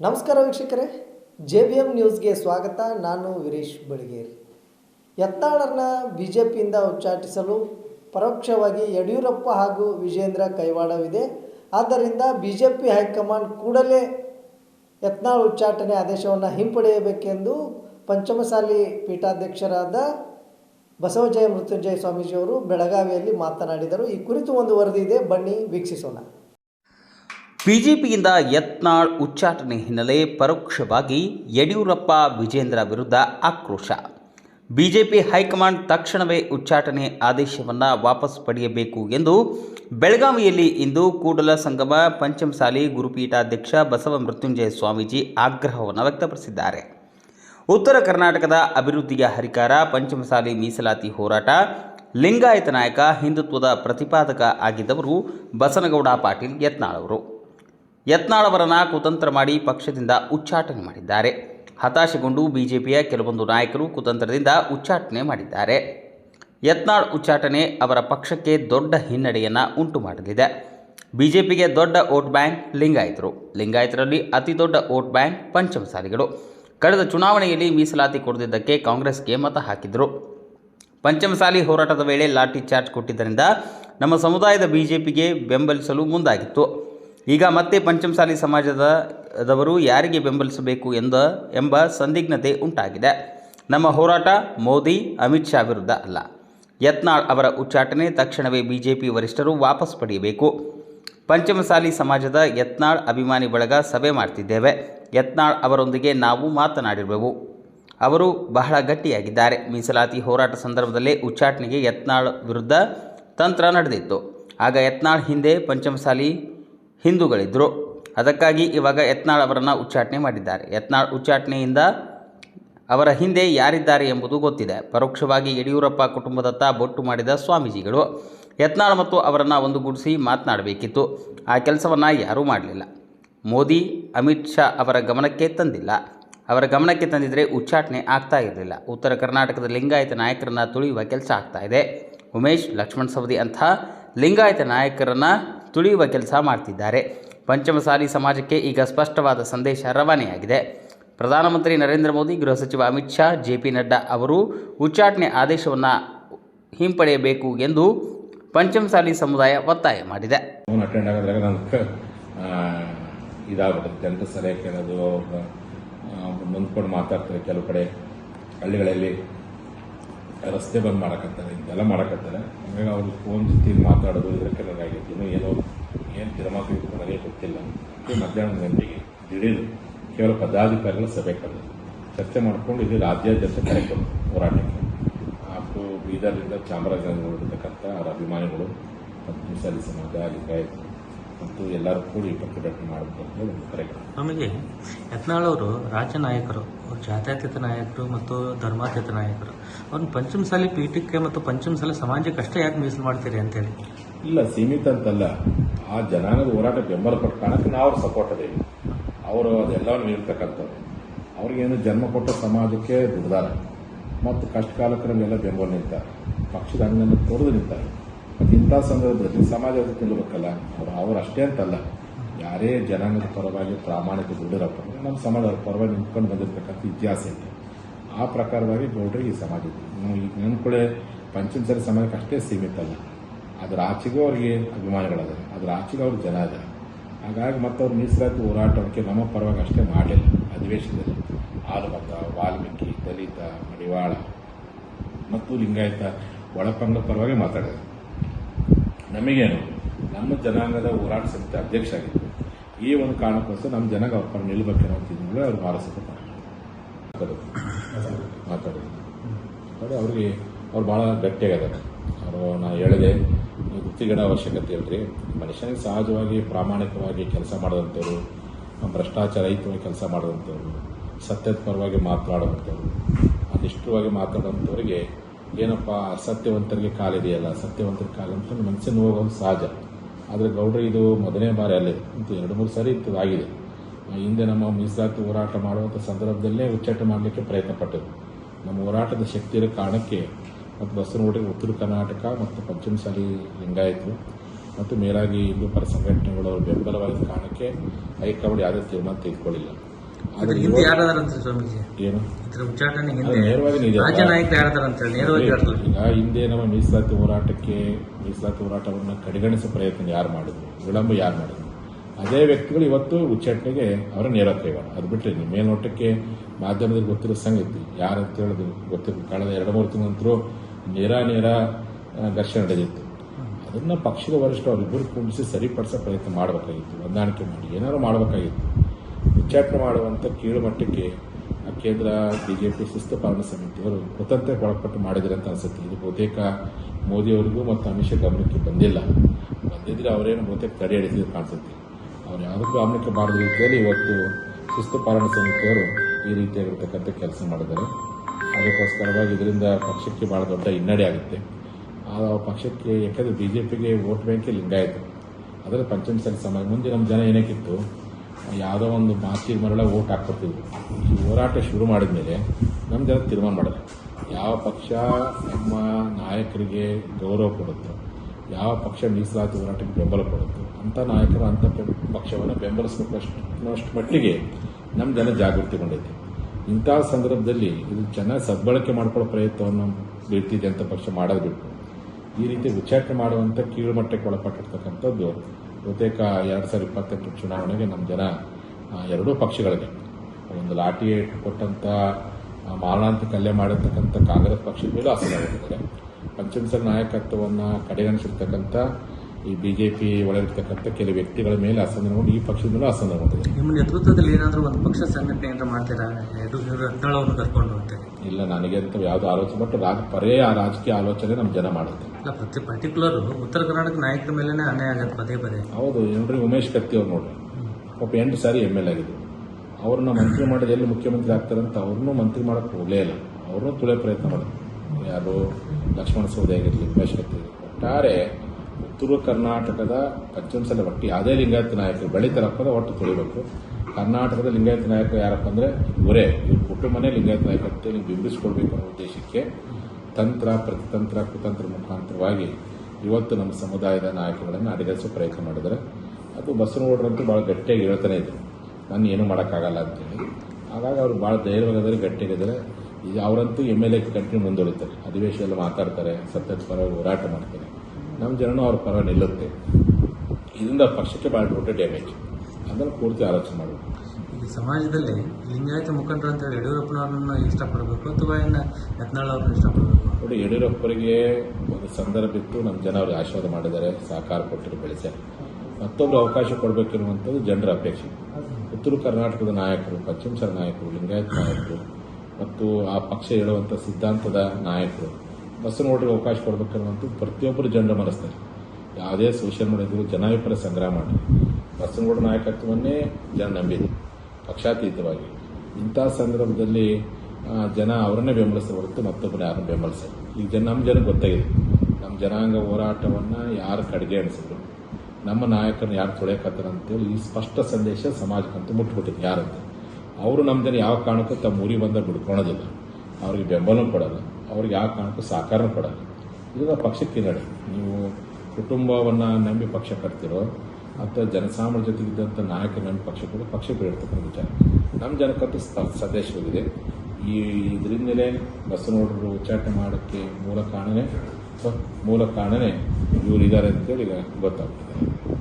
ನಮಸ್ಕಾರ ವೀಕ್ಷಕರೇ, J B M ನ್ಯೂಸ್ಗೆ ಸ್ವಾಗತ. ನಾನು ವೀರೇಶ್ ಬಳಿಗೇರಿ. ಯತ್ನಾಳರನ್ನ ಬಿ ಜೆ ಪಿಯಿಂದ ಉಚ್ಚಾಟಿಸಲು ಪರೋಕ್ಷವಾಗಿ ಯಡಿಯೂರಪ್ಪ ಹಾಗೂ ವಿಜೇಂದ್ರ ಕೈವಾಡವಿದೆ. ಆದ್ದರಿಂದ ಬಿ ಜೆ ಪಿ ಹೈಕಮಾಂಡ್ ಕೂಡಲೇ ಯತ್ನಾಳ್ ಉಚ್ಚಾಟನೆ ಆದೇಶವನ್ನು ಹಿಂಪಡೆಯಬೇಕೆಂದು ಪಂಚಮಸಾಲಿ ಪೀಠಾಧ್ಯಕ್ಷರಾದ ಬಸವಜಯ ಮೃತ್ಯುಂಜಯ ಸ್ವಾಮೀಜಿಯವರು ಬೆಳಗಾವಿಯಲ್ಲಿ ಮಾತನಾಡಿದರು. ಈ ಕುರಿತು ಒಂದು ವರದಿ ಇದೆ. ಬನ್ನಿ ವೀಕ್ಷಿಸೋಣ. ಬಿಜೆಪಿಯಿಂದ ಯತ್ನಾಳ್ ಉಚ್ಚಾಟನೆ ಹಿನ್ನೆಲೆ ಪರೋಕ್ಷವಾಗಿ ಯಡಿಯೂರಪ್ಪ ವಿಜೇಂದ್ರ ವಿರುದ್ಧ ಆಕ್ರೋಶ. ಬಿಜೆಪಿ ಹೈಕಮಾಂಡ್ ತಕ್ಷಣವೇ ಉಚ್ಚಾಟನೆ ಆದೇಶವನ್ನು ವಾಪಸ್ ಪಡೆಯಬೇಕು ಎಂದು ಬೆಳಗಾವಿಯಲ್ಲಿ ಇಂದು ಕೂಡಲ ಸಂಗಮ ಪಂಚಮಸಾಲಿ ಗುರುಪೀಠಾಧ್ಯಕ್ಷ ಬಸವ ಮೃತ್ಯುಂಜಯ ಸ್ವಾಮೀಜಿ ಆಗ್ರಹವನ್ನು ವ್ಯಕ್ತಪಡಿಸಿದ್ದಾರೆ. ಉತ್ತರ ಕರ್ನಾಟಕದ ಅಭಿವೃದ್ಧಿಯ ಹರಿಕಾರ, ಪಂಚಮಸಾಲಿ ಮೀಸಲಾತಿ ಹೋರಾಟ, ಲಿಂಗಾಯತ ನಾಯಕ ಹಿಂದುತ್ವದ ಪ್ರತಿಪಾದಕ ಆಗಿದ್ದವರು ಬಸನಗೌಡ ಪಾಟೀಲ್ ಯತ್ನಾಳ್ ಅವರು. ಯತ್ನಾಳ್ ಅವರನ್ನ ಕುತಂತ್ರ ಮಾಡಿ ಪಕ್ಷದಿಂದ ಉಚ್ಚಾಟನೆ ಮಾಡಿದ್ದಾರೆ. ಹತಾಶೆಗೊಂಡು ಬಿಜೆಪಿಯ ಕೆಲವೊಂದು ನಾಯಕರು ಕುತಂತ್ರದಿಂದ ಉಚ್ಚಾಟನೆ ಮಾಡಿದ್ದಾರೆ. ಯತ್ನಾಳ್ ಉಚ್ಚಾಟನೆ ಅವರ ಪಕ್ಷಕ್ಕೆ ದೊಡ್ಡ ಹಿನ್ನಡೆಯನ್ನು ಉಂಟು ಮಾಡಲಿದೆ. ಬಿಜೆಪಿಗೆ ದೊಡ್ಡ ವೋಟ್ ಬ್ಯಾಂಕ್ ಲಿಂಗಾಯತರು. ಲಿಂಗಾಯತರಲ್ಲಿ ಅತಿ ದೊಡ್ಡ ವೋಟ್ ಬ್ಯಾಂಕ್ ಪಂಚಮಸಾಲಿಗಳು. ಕಳೆದ ಚುನಾವಣೆಯಲ್ಲಿ ಮೀಸಲಾತಿ ಕೊಡದಿದ್ದಕ್ಕೆ ಕಾಂಗ್ರೆಸ್ಗೆ ಮತ ಹಾಕಿದರು. ಪಂಚಮಸಾಲಿ ಹೋರಾಟದ ವೇಳೆ ಲಾಠಿ ಚಾರ್ಜ್ ಕೊಟ್ಟಿದ್ದರಿಂದ ನಮ್ಮ ಸಮುದಾಯದ ಬಿಜೆಪಿಗೆ ಬೆಂಬಲಿಸಲು ಮುಂದಾಗಿತ್ತು. ಈಗ ಮತ್ತೆ ಪಂಚಮಸಾಲಿ ಸಮಾಜದದವರು ಯಾರಿಗೆ ಬೆಂಬಲಿಸಬೇಕು ಎಂದ, ಎಂಬ ಸಂದಿಗ್ಧತೆ ಉಂಟಾಗಿದೆ. ನಮ್ಮ ಹೋರಾಟ ಮೋದಿ, ಅಮಿತ್ ಶಾ ವಿರುದ್ಧ ಅಲ್ಲ. ಯತ್ನಾಳ್ ಅವರ ಉಚ್ಚಾಟನೆ ತಕ್ಷಣವೇ ಬಿಜೆಪಿ ವರಿಷ್ಠರು ವಾಪಸ್ ಪಡೆಯಬೇಕು. ಪಂಚಮಸಾಲಿ ಸಮಾಜದ ಯತ್ನಾಳ್ ಅಭಿಮಾನಿ ಬಳಗ ಸಭೆ ಮಾಡ್ತಿದ್ದೇವೆ. ಯತ್ನಾಳ್ ಅವರೊಂದಿಗೆ ನಾವು ಮಾತನಾಡಿರುವೆವು. ಅವರು ಬಹಳ ಗಟ್ಟಿಯಾಗಿದ್ದಾರೆ. ಮೀಸಲಾತಿ ಹೋರಾಟ ಸಂದರ್ಭದಲ್ಲೇ ಉಚ್ಚಾಟನೆಗೆ ಯತ್ನಾಳ್ ವಿರುದ್ಧ ತಂತ್ರ ನಡೆದಿತ್ತು. ಆಗ ಯತ್ನಾಳ್ ಹಿಂದೆ ಪಂಚಮಸಾಲಿ ಹಿಂದೂಗಳಿದ್ದರು ಅದಕ್ಕಾಗಿ ಇವಾಗ ಯತ್ನಾಳ್ ಅವರನ್ನು ಉಚ್ಚಾಟನೆ ಮಾಡಿದ್ದಾರೆ. ಯತ್ನಾಳ್ ಉಚ್ಚಾಟನೆಯಿಂದ ಅವರ ಹಿಂದೆ ಯಾರಿದ್ದಾರೆ ಎಂಬುದು ಗೊತ್ತಿದೆ. ಪರೋಕ್ಷವಾಗಿ ಯಡಿಯೂರಪ್ಪ ಕುಟುಂಬದತ್ತ ಬೊಟ್ಟು ಮಾಡಿದ ಸ್ವಾಮೀಜಿಗಳು. ಯತ್ನಾಳ್ ಮತ್ತು ಅವರನ್ನು ಒಂದುಗೂಡಿಸಿ ಮಾತನಾಡಬೇಕಿತ್ತು. ಆ ಕೆಲಸವನ್ನು ಯಾರೂ ಮಾಡಲಿಲ್ಲ. ಮೋದಿ, ಅಮಿತ್ ಶಾ ಅವರ ಗಮನಕ್ಕೆ ತಂದಿಲ್ಲ. ಅವರ ಗಮನಕ್ಕೆ ತಂದಿದ್ದರೆ ಉಚ್ಚಾಟನೆ ಆಗ್ತಾ ಇರಲಿಲ್ಲ. ಉತ್ತರ ಕರ್ನಾಟಕದ ಲಿಂಗಾಯತ ನಾಯಕರನ್ನು ತುಳಿಯುವ ಕೆಲಸ ಆಗ್ತಾ ಇದೆ. ಉಮೇಶ್, ಲಕ್ಷ್ಮಣ್ ಸವದಿ ಅಂಥ ಲಿಂಗಾಯತ ನಾಯಕರನ್ನು ತುಳಿಯುವ ಕೆಲಸ ಮಾಡ್ತಿದ್ದಾರೆ. ಪಂಚಮಸಾಲಿ ಸಮಾಜಕ್ಕೆ ಈಗ ಸ್ಪಷ್ಟವಾದ ಸಂದೇಶ ರವಾನೆಯಾಗಿದೆ. ಪ್ರಧಾನಮಂತ್ರಿ ನರೇಂದ್ರ ಮೋದಿ, ಗೃಹ ಸಚಿವ ಅಮಿತ್ ಶಾ, ಜೆ ಪಿ ನಡ್ಡಾ ಅವರು ಉಚ್ಚಾಟನೆ ಆದೇಶವನ್ನು ಹಿಂಪಡೆಯಬೇಕು ಎಂದು ಪಂಚಮಸಾಲಿ ಸಮುದಾಯ ಒತ್ತಾಯ ಮಾಡಿದೆ. ಇದಾಗುತ್ತೆ. ಮಾತಾಡ್ತಾರೆ ಕೆಲವು ಕಡೆ ಹಳ್ಳಿಗಳಲ್ಲಿ. ರಸ್ತೆ ಬಂದ್ ಮಾಡಕತ್ತಾರೆ, ಇದೆಲ್ಲ ಮಾಡಕತ್ತಾರೆ. ಹಂಗಾಗಿ ಅವ್ರು ಫೋನ್ ಜೊತೆ ಮಾತಾಡೋದು ಇದಕ್ಕೆಲ್ಲ ಆಗೈತಿ ಇನ್ನೂ ಏನೋ ಏನು ತೆಗೆದುಕೊಂಡು ನನಗೆ ಗೊತ್ತಿಲ್ಲ. ಮಧ್ಯಾಹ್ನದ ಗಂಟೆಗೆ ದಿಢೀರ್ ಕೇವಲ ಪದಾಧಿಕಾರಿಗಳ ಸಭೆ ಕರೆದು ಚರ್ಚೆ ಮಾಡ್ಕೊಂಡು ಇದು ರಾಜ್ಯಾದ್ಯಂತ ಕಾರ್ಯಕ್ರಮ ಹೋರಾಟಕ್ಕೆ. ಹಾಗೂ ಬೀದರ್ನಿಂದ ಚಾಮರಾಜನಗರದಲ್ಲಿರ್ತಕ್ಕಂಥ ಅವರ ಅಭಿಮಾನಿಗಳು ಮತ್ತು ಸಮಾಜ, ಲಿಂಗಾಯತ್ ಮತ್ತು ಎಲ್ಲರೂ ಕೂಡಿ ಪ್ರತಿಭಟನೆ ಮಾಡಬೇಕು ಅಂತ ಹೇಳಿ ಕರೆ ನಮಗೆ ಯತ್ನಾಳ್ ಅವರು ರಾಜ್ಯ ನಾಯಕರು ಅವ್ರು ಜಾತ್ಯತೀತ ನಾಯಕರು ಮತ್ತು ಧರ್ಮಾತೀತ ನಾಯಕರು. ಅವ್ರನ್ನ ಪಂಚಮಸಾಲಿ ಪೀಠಕ್ಕೆ ಮತ್ತು ಪಂಚಮಸಾಲಿ ಸಮಾಜಕ್ಕೆ ಅಷ್ಟೇ ಯಾಕೆ ಮೀಸಲು ಮಾಡ್ತೀರಿ ಅಂತೇಳಿ ಇಲ್ಲ ಸೀಮಿತ ಅಂತಲ್ಲ. ಆ ಜನಾಂಗದ ಹೋರಾಟ ಬೆಂಬಲ ಕೊಟ್ಟ ಕಾರಣಕ್ಕೆ ನಾವು ಅವ್ರ ಸಪೋರ್ಟ್ ಅದೇ. ಅವರು ಅದೆಲ್ಲವನ್ನು ನೀಡ್ತಕ್ಕಂಥವ್ರು ಅವ್ರಿಗೇನು ಜನ್ಮ ಕೊಟ್ಟ ಸಮಾಜಕ್ಕೆ ದುಡ್ದಾರ. ಮತ್ತು ಕಷ್ಟ ಕಾಲಕ್ಕರೆಲ್ಲ ಬೆಂಬಲ ನಿಂತಾರೆ ಪಕ್ಷದ ಅಂಗನ ತೊರೆದು ನಿಂತಾರೆ. ಮತ್ತು ಇಂಥ ಸಂದರ್ಭದಲ್ಲಿ ಸಮಾಜ ಅದಕ್ಕೆ ನಿಲ್ಲಬೇಕಲ್ಲ ಅವ್ರು ಅವ್ರು ಅಷ್ಟೇ ಅಂತಲ್ಲ. ಯಾರೇ ಜನಾಂಗದ ಪರವಾಗಿ ಪ್ರಾಮಾಣಿಕ ದುಡ್ಡಿರಪ್ಪ ಅಂದ್ರೆ ನಮ್ಮ ಸಮಾಜ ಅವ್ರ ಪರವಾಗಿ ನಿಂತ್ಕೊಂಡು ಬಂದಿರತಕ್ಕಂಥ ಇತಿಹಾಸ ಇದೆ ಆ ಪ್ರಕಾರವಾಗಿ ಗೌಡ್ರಿಗೆ ಈ ಸಮಾಜ ನಾವು ಈಗ ನೆನ್ಕೊಳ್ಳೆ ಪಂಚಮಸರಿ ಸಮಾಜಕ್ಕೆ ಅಷ್ಟೇ ಸೀಮಿತ ಅಲ್ಲ. ಅದರ ಆಚೆಗೂ ಅವ್ರಿಗೆ ಅಭಿಮಾನಿಗಳದ ಅದ್ರ ಆಚೆಗೆ ಅವ್ರ ಜನ ಅದ ಹಾಗಾಗಿ ಮತ್ತೆ ಅವ್ರು ಮೀಸಲಾತಿ ಹೋರಾಟಕ್ಕೆ ನಮ್ಮ ಪರವಾಗಿ ಅಷ್ಟೇ ಮಾಡಲಿಲ್ಲ ಅಧಿವೇಶನದಲ್ಲಿ. ಆಲಮತ ವಾಲ್ಮೀಕಿ, ದಲಿತ, ಮಡಿವಾಳ, ಮತ್ತು ಲಿಂಗಾಯತ ಒಳಪಂಗ ಪರವಾಗಿ ಮಾತಾಡಿದ್ರು. ನಮಗೇನು? ನಮ್ಮ ಜನಾಂಗದ ಹೋರಾಟ ಸಮಿತಿ ಅಧ್ಯಕ್ಷ ಆಗಿದ್ದು ಈ ಒಂದು ಕಾರಣಕ್ಕೋಸ್ಕರ ನಮ್ಮ ಜನಾಂಗ ಅವ್ರ ನಿಲ್ಬೇಕನ್ನೋ ಅಂತಿದ್ಮೇಲೆ ಅವ್ರು ಭಾರತ ಮಾತಾಡೋದು. ಮಾತಾಡಿ ಅವ್ರಿಗೆ ಅವ್ರು ಭಾಳ ಗಟ್ಟಿಯಾಗಿದ್ದಾರೆ ಅವರು ನಾ ಹೇಳಿದೆ ಗುತ್ತಿಗೆಡ ಅವಶ್ಯಕತೆ ಇಲ್ರಿ. ಮನುಷ್ಯನಿಗೆ ಸಹಜವಾಗಿ ಪ್ರಾಮಾಣಿಕವಾಗಿ ಕೆಲಸ ಮಾಡೋದಂಥವ್ರು ಭ್ರಷ್ಟಾಚಾರ ರಹಿತವಾಗಿ ಕೆಲಸ ಮಾಡೋದಂಥವ್ರು ಸತ್ಯದ ಪರವಾಗಿ ಮಾತನಾಡುವಂಥವ್ರು ಅನಿಷ್ಟವಾಗಿ ಮಾತಾಡೋಂಥವ್ರಿಗೆ ಏನಪ್ಪ ಅಸತ್ಯವಂತರಿಗೆ ಕಾಲಿದೆಯಲ್ಲ ಸತ್ಯವಂತರ ಕಾಲ ಅಂತ ಮನಸ್ಸಿನ ಹೋಗೋದು ಸಹಜ. ಆದರೆ ಗೌಡ್ರ, ಇದು ಮೊದಲನೇ ಬಾರಿ ಅಲ್ಲೇ. ಅಂತ ಎರಡು, ಮೂರು ಸಾರಿ ಇತ್ತು, ಆಗಿದೆ. ಹಿಂದೆ ನಮ್ಮ ಮೀಸಲಾತಿ ಹೋರಾಟ ಮಾಡುವಂಥ ಸಂದರ್ಭದಲ್ಲೇ ಉಚ್ಚಾಟ ಮಾಡಲಿಕ್ಕೆ ಪ್ರಯತ್ನ ಪಟ್ಟರು ನಮ್ಮ ಹೋರಾಟದ ಶಕ್ತಿ ಇರೋ ಕಾರಣಕ್ಕೆ ಮತ್ತು ಬಸವನಗುಡಿಗೆ ಉತ್ತರ ಕರ್ನಾಟಕ ಮತ್ತು ಪಂಚಮಸಾಲಿ ಲಿಂಗಾಯಿತು ಮತ್ತು ಮೇಲಾಗಿ ಹಿಂದೂ ಪರ ಸಂಘಟನೆಗಳು ಬೆಂಬಲವಾಗಿದ್ದ ಕಾರಣಕ್ಕೆ ಹೈಕಮಾಂಡ್ ಯಾವುದೇ ತೀರ್ಮಾನ ತೆಗೆದುಕೊಳ್ಳಿಲ್ಲ ಹಿಂದೆ ಇವತ್ತು ಸ್ವಾಮೀಜಿ? ಏನು? ಇದ್ರ ಉಚ್ಚಾಟನೆ ಅದು ಹಿಂದೆ ನೇರವಾಗಿ ನಿಜ ರಾಜ್ಯ ನಾಯಕರು ಯಾರದಾರಂತ ಹೇಳಿ ನೇರವಾಗಿ ಹೇಳ್ತಾರೆ ಈಗ ಹಿಂದೆ ನಮ್ಮ ಮೀಸಲಾತಿ ಹೋರಾಟಕ್ಕೆ ಮೀಸಲಾತಿ ಹೋರಾಟವನ್ನು ಕಡೆಗಣಿಸುವ ಪ್ರಯತ್ನ ಯಾರು ಮಾಡಿದ್ರು? ವಿಳಂಬ ಯಾರು ಮಾಡಿದ್ರು? ಅದೇ ವ್ಯಕ್ತಿಗಳು ಇವತ್ತು ಉಚ್ಚಾಟನೆಗೆ ಅವರ ನೇರ ಕೈವಾಡ ಅದು ಬಿಟ್ಟರೆ ನೀವು ಮೇಲ್ನೋಟಕ್ಕೆ ಮಾಧ್ಯಮದಲ್ಲಿ ಗೊತ್ತಿರೋ ಸಂಗತಿ ಯಾರು ಅಂತ ಹೇಳೋದು ಗೊತ್ತಿರೋ ಕಳೆದ ಎರಡು ಮೂರು ತಿಂಗಳಂತರೂ ನೇರ ನೇರ ಆ, ಘರ್ಷಣೆ ನಡೆದಿತ್ತು. ಅದನ್ನ ಪಕ್ಷದ ವರಿಷ್ಠ ಅವರಿಬ್ಬರು ಕುಂಡಿಸಿ ಸರಿಪಡಿಸೋ ಪ್ರಯತ್ನ ಮಾಡಬೇಕಾಗಿತ್ತು. ಹೊಂದಾಣಿಕೆ ಮಾಡಿ. ಏನಾದ್ರು ಮಾಡಬೇಕಾಗಿತ್ತು. ಉಚ್ಚಾಟನೆ ಮಾಡುವಂಥ ಕೀಳು ಮಟ್ಟಕ್ಕೆ ಆ ಕೇಂದ್ರ ಬಿಜೆಪಿ ಶಿಸ್ತು ಪಾಲನಾ ಸಮಿತಿಯವರು ಕೃತಜ್ಞತೆ ಒಳಪಟ್ಟು ಮಾಡಿದ್ರೆ ಅಂತ ಅನಿಸುತ್ತೆ. ಇದು ಬಹುತೇಕ ಮೋದಿಯವರಿಗೂ ಮತ್ತು ಅಮಿತ್ ಶಾ ಗಮನಕ್ಕೆ ಬಂದಿಲ್ಲ. ಬಂದಿದ್ರೆ ಅವರೇನು ಬಹುತೇಕ ತಡೆ ಹಿಡಿಸಿದ್ರು ಕಾಣಿಸುತ್ತೆ. ಅವ್ರು ಯಾವುದಕ್ಕೂ ಗಮನಕ್ಕೆ ಬಾರದ ರೀತಿಯಲ್ಲಿ ಇವತ್ತು ಶಿಸ್ತು ಪಾಲನಾ ಸಮಿತಿಯವರು ಈ ರೀತಿಯಾಗಿರ್ತಕ್ಕಂಥ ಕೆಲಸ ಮಾಡಿದ್ದಾರೆ. ಅದಕ್ಕೋಸ್ಕರವಾಗಿ ಇದರಿಂದ ಪಕ್ಷಕ್ಕೆ ಬಹಳ ದೊಡ್ಡ ಹಿನ್ನಡೆ ಆಗುತ್ತೆ. ಆ ಪಕ್ಷಕ್ಕೆ ಯಾಕಂದರೆ ಬಿ ಜೆ ಪಿಗೆ ವೋಟ್ ಬ್ಯಾಂಕೇ ಲಿಂಗಾಯಿತು. ಅದರ ಪಂಚಮಸಾಲಿ ಸಮಾಜ ಮುಂದೆ ನಮ್ಮ ಜನ ಏನಕ್ಕಿತ್ತು ಯಾವುದೋ ಒಂದು ಮಾತಿಗೆ ಮರಳ ಓಟ್ ಹಾಕ್ಕೊತಿದ್ರು ಈ ಹೋರಾಟ ಶುರು ಮಾಡಿದ ಮೇಲೆ ನಮ್ಮ ಜನ ತೀರ್ಮಾನ ಮಾಡಿದ್ರು. ಯಾವ ಪಕ್ಷ ನಮ್ಮ ನಾಯಕರಿಗೆ ಗೌರವ ಕೊಡುತ್ತೋ, ಯಾವ ಪಕ್ಷ ಮೀಸಲಾತಿ ಹೋರಾಟಕ್ಕೆ ಬೆಂಬಲ ಕೊಡುತ್ತೋ ಅಂಥ ನಾಯಕರು ಅಂಥ ಪಕ್ಷವನ್ನು ಬೆಂಬಲಿಸ್ಬೇಕಷ್ಟು ಮಟ್ಟಿಗೆ ನಮ್ಮ ಜನ ಜಾಗೃತಿಗೊಂಡೈತೆ ಇಂಥ ಸಂದರ್ಭದಲ್ಲಿ ಇದು ಜನ ಸದ್ಬಳಕೆ ಮಾಡ್ಕೊಳ್ಳೋ ಪ್ರಯತ್ನವನ್ನು ಬೀಳ್ತಿದೆ ಅಂತ ಪಕ್ಷ ಮಾಡೋದು ಬಿಟ್ಟು, ಈ ರೀತಿ ವಿಚಾರಣೆ ಮಾಡುವಂಥ ಕೀಳುಮಟ್ಟಕ್ಕೆ ಒಳಪಟ್ಟಿರ್ತಕ್ಕಂಥದ್ದು ಬಹುತೇಕ ಎರಡು ಸಾವಿರದ ಇಪ್ಪತ್ತೆಂಟು ಚುನಾವಣೆಗೆ ನಮ್ಮ ಜನ ಎರಡೂ ಪಕ್ಷಗಳಿಗೆ, ಒಂದು ಲಾಠಿ ಕೊಟ್ಟಂಥ ಮಾರಣಾಂತಿಕ ಹಲ್ಲೆ ಮಾಡಿರ್ತಕ್ಕಂಥ ಕಾಂಗ್ರೆಸ್ ಪಕ್ಷದ ಮೇಲೂ ಅಸಮಾಧಾನಿದ್ದಾರೆ ಪಂಚಮಸರ ನಾಯಕತ್ವವನ್ನು ಕಡೆಗಣಿಸಿರ್ತಕ್ಕಂಥ ಈ ಬಿಜೆಪಿ ಒಳಗಿರ್ತಕ್ಕಂಥ ಕೆಲವು ವ್ಯಕ್ತಿಗಳ ಮೇಲೆ ಅಸಮಾಧಾನಗೊಂಡು ಈ ಪಕ್ಷದ ಮೇಲೂ ಅಸಮಾಧಾನಗೊಂಡಿದೆ ನಿಮ್ಮ ನೇತೃತ್ವದಲ್ಲಿ ಏನಾದರೂ ಒಂದು ಪಕ್ಷ ಸಂಘಟನೆ ಅಂತ ಮಾಡ್ತೀರಾ? ಇದು ಕರ್ಕೊಂಡು ಹೋಗ್ತೇನೆ. ಇಲ್ಲ ನನಗೆ ಅಂತ ಯಾವುದೋ ಆಲೋಚನೆ ಬಟ್ ರಾಜ ಪರೇ ಆ ರಾಜಕೀಯ ಆಲೋಚನೆ ನಮ್ಮ ಜನ ಮಾಡುತ್ತೆ ಇಲ್ಲ ಪ್ರತಿ ಪರ್ಟಿಕ್ಯುಲರ್ ಉತ್ತರ ಕರ್ನಾಟಕ ನಾಯಕರ ಮೇಲೆ ಅನ್ಯಾಯ ಆಗುತ್ತೆ ಪದೇ ಪದೇ. ಹೌದು ಏನ್ರಿ ಉಮೇಶ್ ಕತ್ತಿ ಅವ್ರು ನೋಡ್ರಿ. ಒಬ್ಬ ಎಂಟು ಸಾರಿ ಎಂ ಎಲ್ ಆಗಿದ್ರು. ಅವ್ರನ್ನ ಮಂತ್ರಿ ಮಾಡೋದು ಎಲ್ಲಿ ಮುಖ್ಯಮಂತ್ರಿ ಆಗ್ತಾರಂತ ಅವ್ರನ್ನೂ ಮಂತ್ರಿ ಮಾಡಕ್ಕೆ ಹೋಗಲೇ ಇಲ್ಲ. ಅವ್ರನ್ನೂ ತುಳೆ ಪ್ರಯತ್ನ ಮಾಡಿದ್ರು ಯಾರು ಲಕ್ಷ್ಮಣ ಸೌದಿ ಆಗಿರಲಿ ಉಮೇಶ್ ಕತ್ತಿ ಒಟ್ಟಾರೆ ಉತ್ತರ ಕರ್ನಾಟಕದ ಪಂಚಮಸಲ ಒಟ್ಟು ಯಾವುದೇ ಲಿಂಗಾಯತ ನಾಯಕರು ಬೆಳೀತಾರಪ್ಪ ಒಟ್ಟು ತುಳಿಬೇಕು. ಕರ್ನಾಟಕದ ಲಿಂಗಾಯತ ನಾಯಕ ಯಾರಪ್ಪ ಅಂದರೆ ಇವರೇ ಇವ್ರ ಕುಟುಂಬನೇ ಲಿಂಗಾಯತ ನಾಯಕ ಅಂತೇಳಿ ಬಿಂಬಿಸ್ಕೊಳ್ಬೇಕು ಅನ್ನೋ ಉದ್ದೇಶಕ್ಕೆ ತಂತ್ರ, ಪ್ರತಿತಂತ್ರ, ಕುತಂತ್ರ ಮುಖಾಂತರವಾಗಿ ಇವತ್ತು ನಮ್ಮ ಸಮುದಾಯದ ನಾಯಕಗಳನ್ನು ಅಡಗಿಸೋ ಪ್ರಯತ್ನ ಮಾಡಿದ್ದಾರೆ. ಅದು ಬಸವನಗೌಡರಂತೂ ಭಾಳ ಗಟ್ಟಿಯಾಗಿ ಹೇಳ್ತಾನೆ ಇದ್ರು. ನಾನು ಏನೂ ಮಾಡೋಕ್ಕಾಗಲ್ಲ ಅಂತೇಳಿ. ಹಾಗಾಗಿ ಅವ್ರು ಭಾಳ ಧೈರ್ಯವಾಗಿದ್ದಾರೆ ಗಟ್ಟಿಯಾಗಿದ್ದಾರೆ. ಅವರಂತೂ ಎಂ ಎಲ್ ಎ ಕಂಟಿನ್ಯೂ ಮುಂದುವರಿತಾರೆ. ಅಧಿವೇಶನದಲ್ಲಿ ಮಾತಾಡ್ತಾರೆ, ಸತ್ಯದ ಪರವಾಗಿ ಹೋರಾಟ ಮಾಡ್ತಾರೆ. ನಮ್ಮ ಜನನೂ ಅವ್ರ ಪರ ನಿಲ್ಲುತ್ತೆ. ಇದರಿಂದ ಪಕ್ಷಕ್ಕೆ ಭಾಳ ದೊಡ್ಡ ಡ್ಯಾಮೇಜ್ ಅದನ್ನು ಪೂರ್ತಿ ಆಲೋಚನೆ ಮಾಡಬೇಕು. ಈ ಸಮಾಜದಲ್ಲಿ ಲಿಂಗಾಯತ ಮುಖಂಡರು ಅಂತ ಹೇಳಿ ಯಡಿಯೂರಪ್ಪನವ್ರನ್ನ ಇಷ್ಟಪಡಬೇಕು ಅಥವಾ ಏನು ಯತ್ನಾಳ್ ಅವ್ರನ್ನ ಇಷ್ಟಪಡಬೇಕು? ನೋಡಿ ಯಡಿಯೂರಪ್ಪರಿಗೆ ಒಂದು ಸಂದರ್ಭ ಇತ್ತು ನಮ್ಮ ಜನ ಅವ್ರಿಗೆ ಆಶೀರ್ವಾದ ಮಾಡಿದ್ದಾರೆ ಸಹಕಾರ ಕೊಟ್ಟರು ಬೆಳೆಸ್ಯಾರ ಮತ್ತೊಬ್ಬರು ಅವಕಾಶ ಕೊಡಬೇಕಿರುವಂಥದ್ದು ಜನರ ಅಪೇಕ್ಷೆ. ಉತ್ತರ ಕರ್ನಾಟಕದ ನಾಯಕರು ಪಶ್ಚಿಮ ನಾಯಕರು ಲಿಂಗಾಯತ ನಾಯಕರು ಮತ್ತು ಆ ಪಕ್ಷ ಹೇಳುವಂಥ ಸಿದ್ಧಾಂತದ ನಾಯಕರು. ಬಸವನಗೌಡರಿಗೆ ಅವಕಾಶ ಕೊಡಬೇಕನ್ನುವಂಥದ್ದು ಪ್ರತಿಯೊಬ್ಬರು ಜನರ ಮನಸ್ಸಿನಲ್ಲಿ. ಯಾವುದೇ ಸೋಷಿಯಲ್ ಮೀಡಿಯಾದಲ್ಲಿ ಜನಾಭಿಪ್ರ ಸಂಗ್ರಹ ಮಾಡಿ. ಬಸವನಗೌಡ ನಾಯಕತ್ವವನ್ನೇ ಜನ ನಂಬಿದೆ. ಪಕ್ಷಾತೀತವಾಗಿ. ಇಂಥ ಸಂದರ್ಭದಲ್ಲಿ ಜನ ಅವರನ್ನೇ ಬೆಂಬಲಿಸ್ತಾರೆ ಹೊರತು ಮತ್ತೊಬ್ಬರು ಯಾರನ್ನು ಬೆಂಬಲಿಸ್ತಾರೆ ಈಗ ಜನ, ನಮ್ಮ ಜನಕ್ಕೆ ಗೊತ್ತಾಗಿದೆ. ನಮ್ಮ ಜನಾಂಗ ಹೋರಾಟವನ್ನು ಯಾರು ಕಡೆಗೆ ಅನಿಸಿದ್ರು ನಮ್ಮ ನಾಯಕರನ್ನ ಯಾರು ತೊಳೆಯಕತ್ತಾರಂತೇಳಿ ಈ ಸ್ಪಷ್ಟ ಸಂದೇಶ ಸಮಾಜಕ್ಕಂತೂ ಮುಟ್ಬಿಟ್ಟಿದೆ ಯಾರಂತ ಅವರು ನಮ್ಮ ಜನ ಯಾವ ಕಾರಣಕ್ಕೂ ತಮ್ಮ ಊರಿಗೆ ಬಂದಾಗ ಬಿಡ್ಕೊಳೋದಿಲ್ಲ ಅವ್ರಿಗೆ ಬೆಂಬಲ ಕೊಡಲ್ಲ. ಅವ್ರಿಗೆ ಯಾವ ಕಾರಣಕ್ಕೂ ಸಹಕಾರ ಕೊಡಲ್ಲ. ಇದರ ಪಕ್ಷಕ್ಕೆ ನಡೆ ನೀವು ಕುಟುಂಬವನ್ನು ನಂಬಿ ಪಕ್ಷ ಕಟ್ತಿರೋ, ಅಥವಾ ಜನಸಾಮಾನ್ಯ ಜೊತೆಗಿದ್ದಂಥ ನಾಯಕರ ನಂಬಿ ಪಕ್ಷ ಕೂಡ ಪಕ್ಷ ಬೀಳ್ತಕ್ಕಂಥ ವಿಚಾರ. ನಮ್ಮ ಜನಕ್ಕಂತೂ ಸಂದೇಶ ಹೋಗಿದೆ. ಈ ಇದರಿಂದಲೇ ಬಸವನಗೌಡರು ಉಚ್ಚಾಟನೆ ಮಾಡೋಕ್ಕೆ ಮೂಲ ಕಾರಣನೇ ಮೂಲ ಕಾರಣನೇ ಇವರು ಇದ್ದಾರೆ ಅಂತೇಳಿ ಈಗ ಗೊತ್ತಾಗ್ತದೆ.